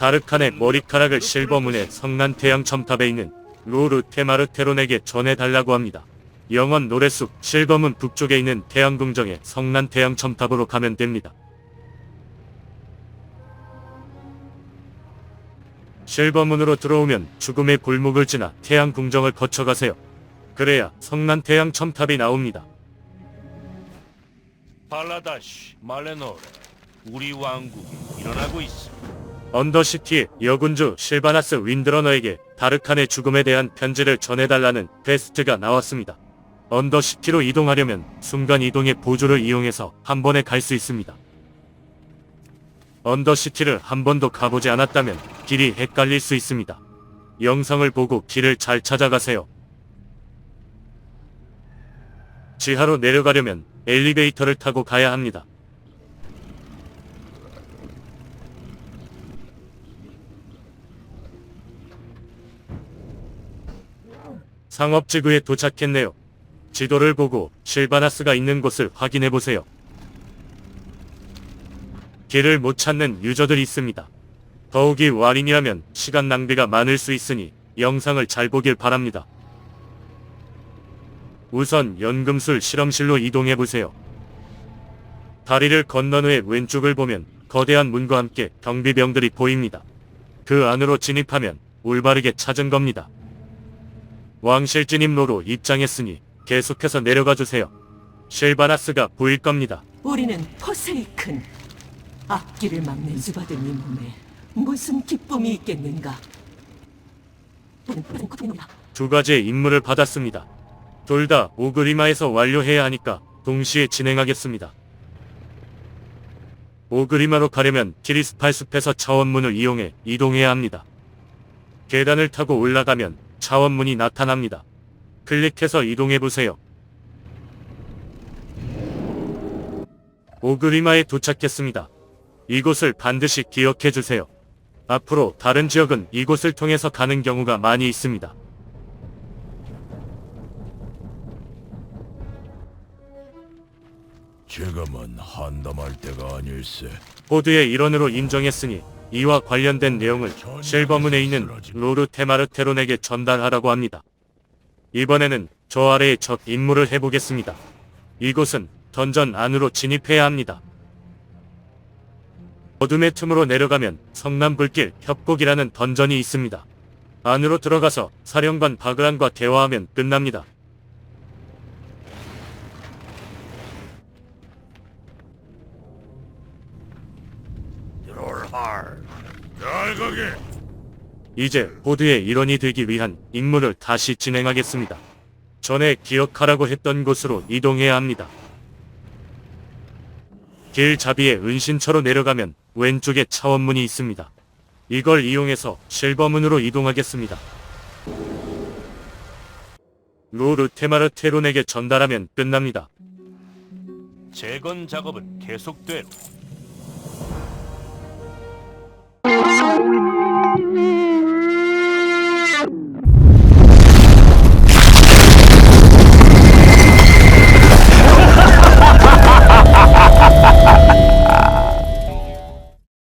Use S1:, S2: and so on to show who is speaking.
S1: 다르칸의 머리카락을 실버문의 성난 태양 첨탑에 있는 로르 테마르테론에게 전해달라고 합니다. 영원 노래숲 실버문 북쪽에 있는 태양궁정의 성난 태양 첨탑으로 가면 됩니다. 실버문으로 들어오면 죽음의 골목을 지나 태양궁정을 거쳐가세요. 그래야 성난 태양 첨탑이 나옵니다.
S2: 발라다시 말레노레 우리 왕국이 일어나고 있어.
S1: 언더시티의 여군주 실바나스 윈드러너에게 다르칸의 죽음에 대한 편지를 전해달라는 퀘스트가 나왔습니다. 언더시티로 이동하려면 순간 이동의 보조를 이용해서 한 번에 갈 수 있습니다. 언더시티를 한 번도 가보지 않았다면 길이 헷갈릴 수 있습니다. 영상을 보고 길을 잘 찾아가세요. 지하로 내려가려면 엘리베이터를 타고 가야 합니다. 상업지구에 도착했네요. 지도를 보고 실바나스가 있는 곳을 확인해 보세요. 길을 못 찾는 유저들이 있습니다. 더욱이 와린이라면 시간 낭비가 많을 수 있으니 영상을 잘 보길 바랍니다. 우선 연금술 실험실로 이동해 보세요. 다리를 건넌 후에 왼쪽을 보면 거대한 문과 함께 경비병들이 보입니다. 그 안으로 진입하면 올바르게 찾은 겁니다. 왕실 진입로로 입장했으니 계속해서 내려가 주세요. 실바나스가 보일 겁니다.
S3: 우리는 포세이큰 앞길을 막는 수받은 이 몸에 무슨 기쁨이 있겠는가?
S1: 두 가지의 임무를 받았습니다. 둘 다 오그리마에서 완료해야 하니까 동시에 진행하겠습니다. 오그리마로 가려면 키리스팔 숲에서 차원문을 이용해 이동해야 합니다. 계단을 타고 올라가면 차원문이 나타납니다. 클릭해서 이동해보세요. 오그리마에 도착했습니다. 이곳을 반드시 기억해주세요. 앞으로 다른 지역은 이곳을 통해서 가는 경우가 많이 있습니다.
S4: 제가만 한담할 때가 아닐세.
S1: 보드의 일원으로 인정했으니 이와 관련된 내용을 실버문에 있는 로르 테마르테론에게 전달하라고 합니다. 이번에는 저 아래의 첫 임무를 해보겠습니다. 이곳은 던전 안으로 진입해야 합니다. 어둠의 틈으로 내려가면 성남불길 협곡이라는 던전이 있습니다. 안으로 들어가서 사령관 바그란과 대화하면 끝납니다.
S4: 잘 가게.
S1: 이제 보드의 일원이 되기 위한 임무를 다시 진행하겠습니다. 전에 기억하라고 했던 곳으로 이동해야 합니다. 길잡이의 은신처로 내려가면 왼쪽에 차원문이 있습니다. 이걸 이용해서 실버문으로 이동하겠습니다. 로르 테마르 테론에게 전달하면 끝납니다.
S2: 재건 작업은 계속 되로.